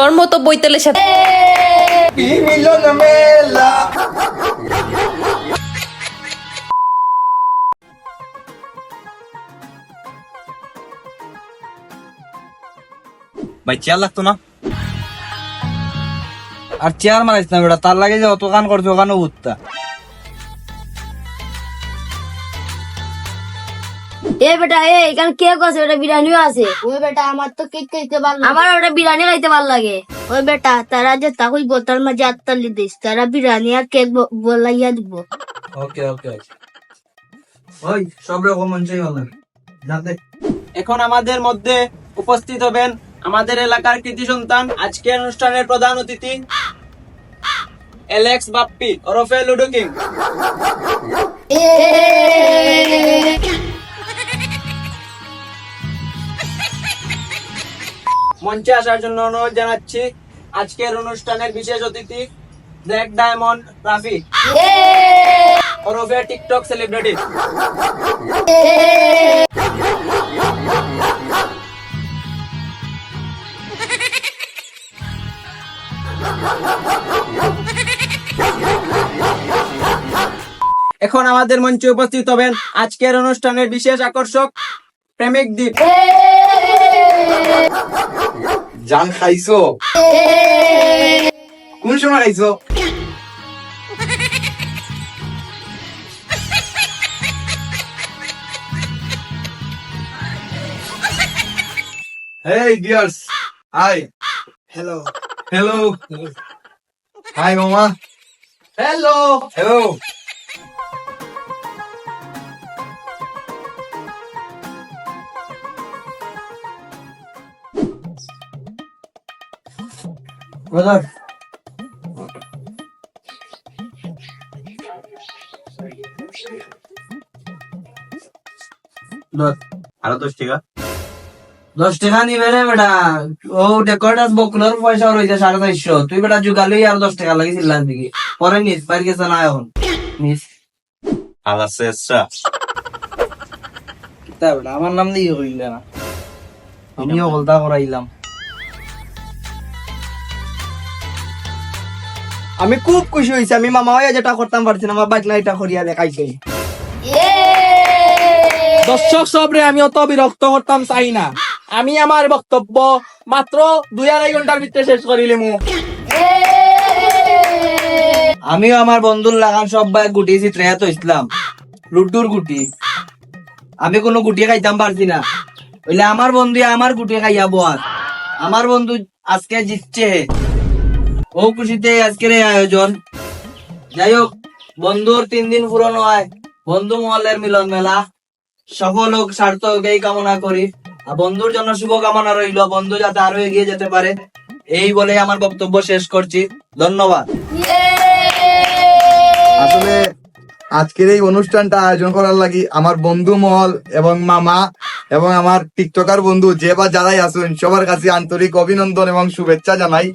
তোর মতো বৈতালের সাথে। ভাই চেয়ার লাগতো না? আর চেয়ার মারাইছ না বেটা। তার লাগে যে অত কান করছ ওখানে উঠতা। এ বেটা এ এখানে কেক আছে ওটা বিরিয়ানিও আছে। ওই বেটা আমার তো কেক খাইতে ভালো আমার ওটা বিরিয়ানি খাইতে ভালো লাগে। ওই বেটা তারা যে তাকুই বোতল মাঝে আত্মালি দিস তারা বিরিয়ানি আর কেক বলাইয়া দিব। ওকে ওকে ওই সব রকম মঞ্চই লাগে এখন আমাদের মধ্যে উপস্থিত হবেন আমাদের এলাকার কৃতি সন্তান আজকের অনুষ্ঠানের প্রধান অতিথি এলেক্স বাপ্পি ওরফে লুডো কিং। মঞ্চে আসার জন্য অনুরোধ জানাচ্ছি। আজকের অনুষ্ঠানের বিশেষ অতিথি ব্ল্যাক ডায়মন্ড রাফি। ওরফে টিকটক সেলিব্রিটি। এখন আমাদের মঞ্চে উপস্থিত হবেন আজকের অনুষ্ঠানের বিশেষ আকর্ষক প্রেমিক দ্বীপ জান খাইছো কোন সময় খাইছো Hey dears, hi. Hello. Hello. Hi mama. Hello. Hello. Brother. আরও দশ টাকা? দশ টাকা নিবে রে বেটা। ও ডেকোরেটার বকুলার পয়সা রয়েছে সাড়ে চারশো। তুই বেটা জুগালি আর দশ টাকা লাগিয়েছিল দিকে পরে নিস বাইরে গেছে না এখন। নিস। আলা শেষরা বেটা আমার নাম দিয়ে কইলে না। আমিও বলতা করাইলাম। আমি খুব খুশি হয়েছি। আমি মামা হয়ে যেটা করতাম পারছি না আমার বাইক না এটা করিয়া দেখাইছে। দর্শক সবরে আমি অত বিরক্ত করতাম চাই না। আমি আমার বক্তব্য মাত্র দুই আড়াই ঘণ্টার ভিতরে শেষ করিলিমু আমিও আমার বন্ধুর লাগান সব বাইক গুটিয়েছি ট্রেহাত ইসলাম লুড্ডুর গুটি। আমি কোনো গুটি খাইতাম পারছি না। বলে আমার বন্ধু আমার গুটি খাইয়াবো আর আমার বন্ধু আজকে জিতছে। ও খুশিতে আজকের এই আয়োজন। যাই হোক বন্ধুর তিন দিন পুরনো হয় বন্ধু মহলের মিলন মেলা। সকল হোক সার্থক এই কামনা করি। আর বন্ধুর জন্য শুভ কামনা রইল। বন্ধু যাতে আরও এগিয়ে যেতে পারে। এই বলে আমার বক্তব্য শেষ করছি। ধন্যবাদ। আসলে আজকের এই অনুষ্ঠানটা আয়োজন করার লাগি আমার বন্ধু মহল এবং মামা এবং আমার টিকটকার বন্ধু যে বা যারাই আসুন সবার কাছে আন্তরিক অভিনন্দন এবং শুভেচ্ছা জানাই।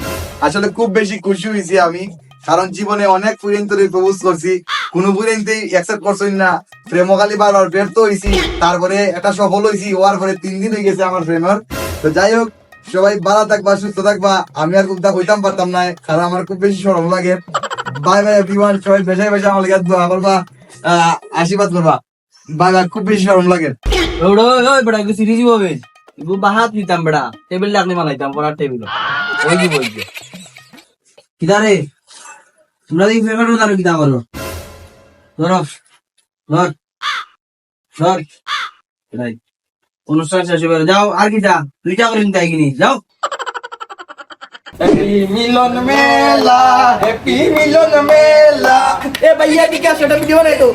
আসলে খুব বেশি খুশি হয়েছি আমি, কারণ জীবনে অনেক পুরিন্তরে প্রবোজ করছি। কোনো পুরিন্তেই অ্যাকসেপ্ট করছি না। প্রেমকালী বারবার ব্যর্থ হয়েছি। তারপরে একটা সফল হয়েছি, হওয়ার পরে তিন দিন হয়ে গেছে আমার প্রেমের। তো যাই হোক, সবাই ভালো থাকবা, সুস্থ থাকবা। আমি আর খুব হইতাম পারতাম না, কারণ আমার খুব বেশি সরম লাগে। বাই বাই এভরিওয়ান সবাই বেশাই বেশাই আমার দোয়া করবা আশীর্বাদ করবা। বাই খুব বেশি সরম লাগে। ওই বেটা একটু সিরিজ হবে একটু বাহাত নিতাম বেটা। টেবিল মানাইতাম পড়ার টেবিল ওই তোমরা দেখি ফেভার করো? ধরো ধর ধর। এটাই। অনুষ্ঠান শেষ হবে যাও আর কিটা দুইটা করে নিতে কিনি। যাও। মিলন মেলা হ্যাপি মিলন মেলা এ ভাইয়া কি আছে ভিডিও নাই তো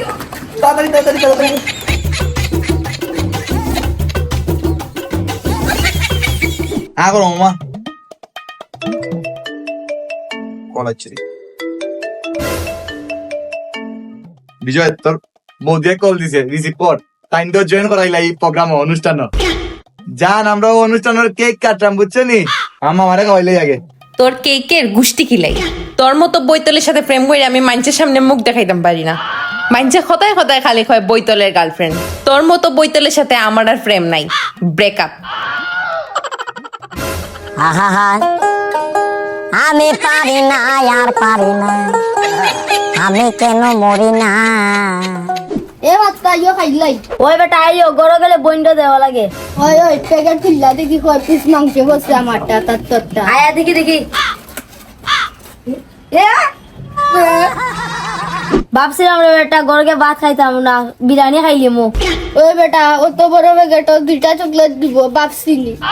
তাড়াতাড়ি তাড়াতাড়ি তাড়াতাড়ি। বিজয় তোর বৌদিয়ে কল দিছে রিসিভ কর। টাইম তো জয়েন করাইলা এই প্রোগ্রাম অনুষ্ঠান জান আমরা ও অনুষ্ঠানের কেক কাটলাম বুঝছ নি? আমার মারে খাওয়াইলাই আগে। তোর কেকের গুষ্টি কিলাই তোর মতো বৈতলের সাথে প্রেম করে আমি মানুষের সামনে মুখ দেখাইতাম পারি না। মানুষে খতায় খতায় খালি কয় বৈতলের গার্লফ্রেন্ড তোর মতো বৈতলের সাথে আমার আর প্রেম নাই। ব্রেকআপ আহা আমি পারি না আর পারি না। আমি কেন মরি না? এ ভাতটা ইয়ো খাইলাই ওই বেটা আইও গরো গেলে বইন্ড দেওয়া লাগে। ওই ওই প্যাকেট খুললা দেখি কয় পিস মাংস বসছে আমারটা তার তোরটা। আয়া দেখি দেখি। এ? ভাবছিলাম রে বেটা, গরকে ভাত খাইতাম না, বিরিয়ানি খাইলি মো ওই বেটা, অত বড় প্যাকেট দুইটা চকলেট দিব, ভাবছিলি।